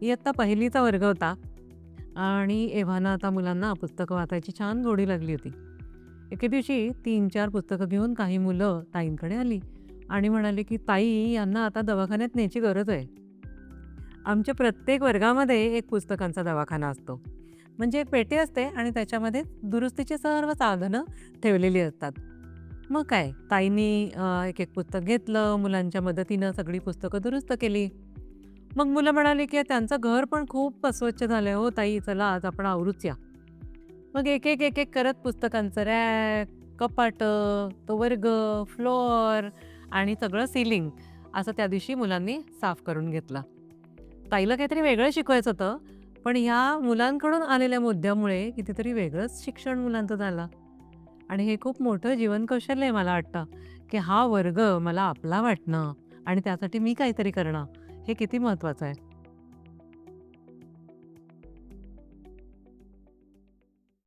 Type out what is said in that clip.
इयत्ता पहिलीचा वर्ग होता. आणि एव्हाना आता मुलांना पुस्तकं वाचायची छान गोडी लागली होती. एके दिवशी तीन चार पुस्तकं घेऊन काही मुलं ताईंकडे आली आणि म्हणाले की ताई यांना आता दवाखान्यात न्यायची गरज आहे. आमच्या प्रत्येक वर्गामध्ये एक पुस्तकांचा दवाखाना असतो. म्हणजे एक पेटी असते आणि त्याच्यामध्ये दुरुस्तीची सर्व साधनं ठेवलेली असतात. मग काय? ताईंनी एक एक पुस्तक घेतलं मुलांच्या मदतीनं सगळी पुस्तकं दुरुस्त केली. मग मुलं म्हणाली की त्यांचं घर पण खूप अस्वच्छ झालंय हो ताई चला आज आपण आवरूच्या मग एक एक एक एक करत पुस्तकांचं रॅक कपाट तो वर्ग फ्लोअर आणि सगळं सिलिंग असं त्या दिवशी मुलांनी साफ करून घेतला. ताईला काहीतरी वेगळं शिकवायचं होतं पण ह्या मुलांकडून आलेल्या मुद्द्यामुळे कितीतरी वेगळंच शिक्षण मुलांचं झालं. आणि हे खूप मोठं जीवन कौशल्य आहे मला वाटतं की हा वर्ग मला आपला वाटणं आणि त्यासाठी मी काहीतरी करणं. हे किती महत्त्वाचं आहे?